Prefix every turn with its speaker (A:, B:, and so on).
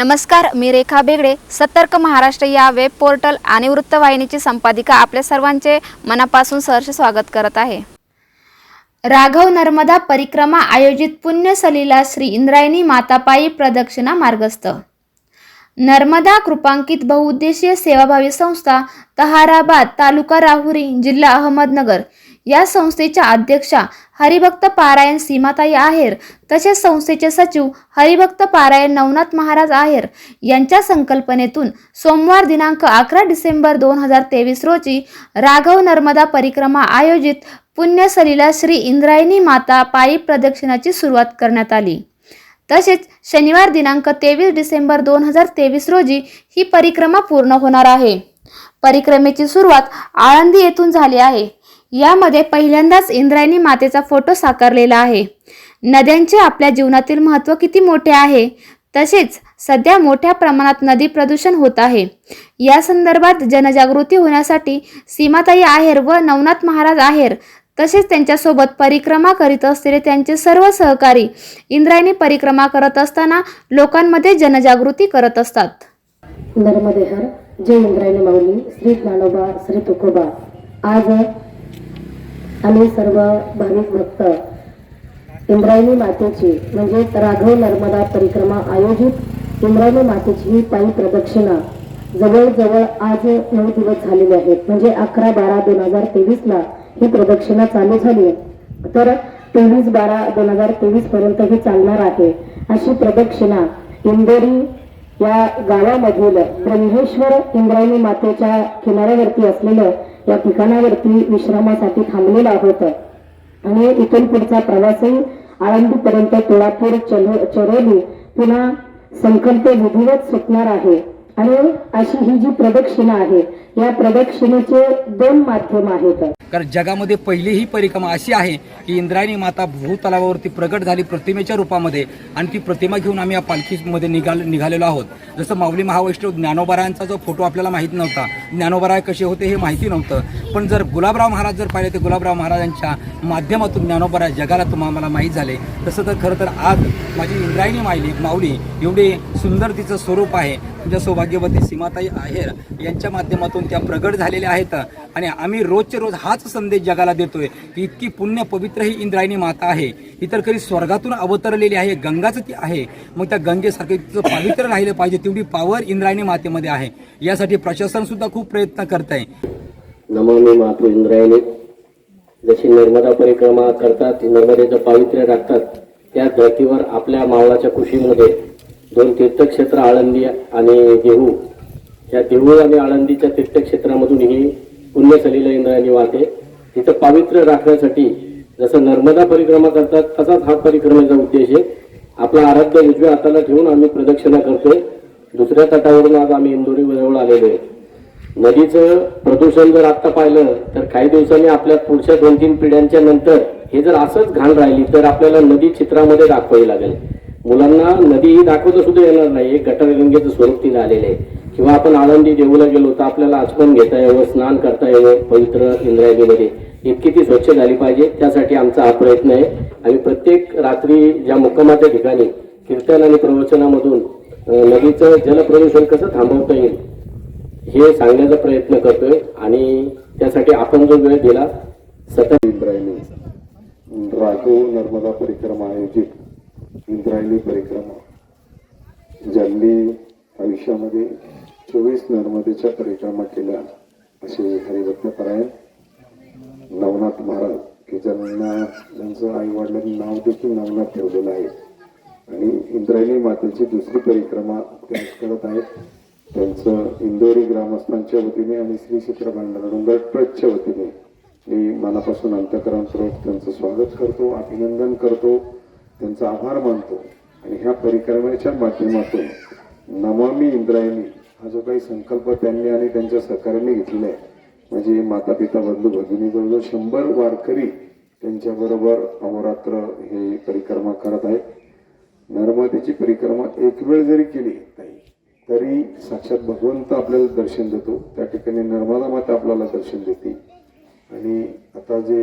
A: नमस्कार मी रेखा बेगडे. सतर्क महाराष्ट्र या वेब पोर्टल आणि वृत्तवाहिनीची संपादिका आपल्या सर्वांचे मनापासून सहर्ष स्वागत करत आहे. राघव नर्मदा परिक्रमा आयोजित पुण्य सलीला श्री इंद्रायणी मातापायी प्रदक्षिणा मार्गस्थ. नर्मदा कृपांकित बहुउद्देशीय सेवाभावी संस्था तहाराबाद तालुका राहुरी जिल्हा अहमदनगर या संस्थेच्या अध्यक्षा हरिभक्त पारायण सीमाताई आहेर तसेच संस्थेचे सचिव हरिभक्त पारायण नवनाथ महाराज आहेर यांच्या संकल्पनेतून सोमवार दिनांक अकरा डिसेंबर दोन हजार तेवीस रोजी राघव नर्मदा परिक्रमा आयोजित पुण्यसलीला श्री इंद्रायणी माता पायी प्रदक्षिणाची सुरुवात करण्यात आली. तसेच शनिवार दिनांक तेवीस डिसेंबर दोन हजार तेवीस रोजी ही परिक्रमा पूर्ण होणार आहे. परिक्रमेची सुरुवात आळंदी येथून झाली आहे. यामध्ये पहिल्यांदाच इंद्रायणी मातेचा फोटो साकारलेला आहे. नद्यांचे आपल्या जीवनातील महत्त्व किती मोठे आहे तसेच सध्या मोठ्या प्रमाणात नदी प्रदूषण होत आहे. या संदर्भात जनजागृती होण्यासाठी सीमाताई आहेर व नवनाथ महाराज आहेर तसेच त्यांच्यासोबत परिक्रमा करीत असलेले त्यांचे सर्व सहकारी इंद्रायणी परिक्रमा करत असताना लोकांमध्ये जनजागृती करत असतात.
B: नर्मदेहर जय इंद्रायणी माऊली श्री ज्ञानोबा श्री तुकोबा. आज आम्ही सर्व भाविक भक्त इंद्रायणी मातेची म्हणजे राघव नर्मदा परिक्रमा आयोजित इंद्रायणी मातेची ही पायी प्रदक्षिणा जवळजवळ आज नऊ दिवस झालेले आहेत. म्हणजे अकरा बारा दोन हजार तेवीसला ही प्रदक्षिणा चालू झाली आहे. तर तेवीस बारा दोन हजार तेवीस पर्यंत ही चालणार आहे. अशी प्रदक्षिणा इंदोरी या गावामधील ब्रह्मेश्वर इंद्रायणी मातेच्या किनाऱ्यावरती असलेलं या ठिकाणावरती विश्रामासाठी थांबलेलं आहोत. आणि इथून पुढचा प्रवासही आळंदीपर्यंत तुळापूर चलो चरोली पुन्हा संकल्प विधिवत सुटणार आहे. आणि अशी ही जी प्रदक्षिणा आहे या प्रदक्षिणेचे दोन माध्यम आहेत.
C: कारण जगामध्ये पहिली ही परिक्रमा अशी आहे की इंद्रायणी माता भूतलावरती प्रगट झाली प्रतिमेच्या रूपामध्ये आणि ती प्रतिमा घेऊन आम्ही या पालखीमध्ये निघाल निघालेलो आहोत. जसं माऊली महावैष्णव ज्ञानोबारायांचा जो फोटो आपल्याला माहीत नव्हता ज्ञानोबाराय कसे होते हे माहिती नव्हतं. पण जर गुलाबराव महाराज जर पाहिले तर गुलाबराव महाराजांच्या माध्यमातून ज्ञानोबाराय जगाला तुम्हाला माहीत झाले. तसं तर खरं तर आज माझी इंद्रायणी मायली माऊली एवढे सुंदर तिचं स्वरूप आहे. तुमच्या सौभाग्यवती सीमाताई आहेर यांच्या माध्यमातून त्या प्रगट झालेल्या आहेत. आणि आम्ही रोजचे रोज हाच संदेश जगाला देतोय की इतकी पुण्य पवित्र ही इंद्रायणी माता आहे. ही तर कधी स्वर्गातून अवतरलेली आहे गंगाच ती आहे. मग त्या गंगेसारखं तिचं पवित्र राहिलं पाहिजे तेवढी पावर इंद्रायणी मातेमध्ये आहे. यासाठी प्रशासन सुद्धा खूप प्रयत्न करत आहे
D: नमामी मातृ इंद्रायणी. जशी नर्मदा परिक्रमा करतात नर्मदेचं पावित्र्य राखतात त्या धर्तीवर आपल्या मावळाच्या खुशीमध्ये दोन तीर्थक्षेत्र आळंदी आणि देहू. या देहू आणि आळंदीच्या तीर्थक्षेत्रामधून ही पुण्यसलीला इंद्रायणी वाहते. तिथं पावित्र्य राखण्यासाठी जसं नर्मदा परिक्रमा करतात तसाच हा परिक्रमेचा उद्देश आहे. आपला आराध्य उजव्या हाताला ठेवून आम्ही प्रदक्षिणा करतोय. दुसऱ्या तटावरून आज आम्ही इंदोरी जवळ आलेलो आहे. नदीचं प्रदूषण जर आता पाहिलं तर काही दिवसांनी आपल्या पुढच्या दोन तीन पिढ्यांच्या नंतर हे जर असंच घाण राहिली तर आपल्याला नदी चित्रामध्ये दाखवावी लागेल. मुलांना नदी ही दाखवता सुद्धा येणार नाही. एक गटारगंगेचं स्वरूप तिला आलेलं आहे. किंवा आपण आळंदी देऊला गेलो तर आपल्याला आचमन घेता यावं स्नान करता यावं पवित्र इंद्रायणीमध्ये. इतकी ती स्वच्छ झाली पाहिजे. त्यासाठी आमचा हा प्रयत्न आहे. आम्ही प्रत्येक रात्री ज्या मुक्कामाच्या ठिकाणी कीर्तन आणि प्रवचनामधून नदीचं जलप्रदूषण कसं थांबवता येईल हे सांगण्याचा प्रयत्न करतोय. आणि त्यासाठी आपण जो वेळ दिला सतत
E: इंद्रायणी. राघव नर्मदा परिक्रमा आयोजित. इंद्रायणी परिक्रमा. ज्यांनी आयुष्यामध्ये चोवीस नर्मदेच्या परिक्रमा केल्या असे हरिभक्त परायण नवनाथ महाराज की ज्यांना त्यांचं आईवडिलांनी नाव देखील नवनाथ ठेवलेलं आहे. आणि इंद्रायणी मातेची दुसरी परिक्रमा ते करत आहेत. त्यांचं इंदोरी ग्रामस्थांच्या वतीने आणि श्री क्षेत्र भांडार डोंगर ट्रस्टच्या वतीने मी मनापासून अंतकरणपूर्वक त्यांचं स्वागत करतो अभिनंदन करतो. त्यांचा आभार मानतो. आणि ह्या परिक्रमेच्या माध्यमातून नमामी इंद्रायणी हा जो काही संकल्प त्यांनी आणि त्यांच्या सहकार्याने घेतलेला आहे म्हणजे माता पिता बंधू भगिनी जवळजवळ शंभर वारकरी त्यांच्याबरोबर अहोरात्र हे परिक्रमा करत आहेत. नर्मदेची परिक्रमा एक वेळ जरी केली नाही तरी साक्षात भगवंत आपल्याला दर्शन देतो. त्या ठिकाणी नर्मदा माता आपल्याला दर्शन देते आणि आता जे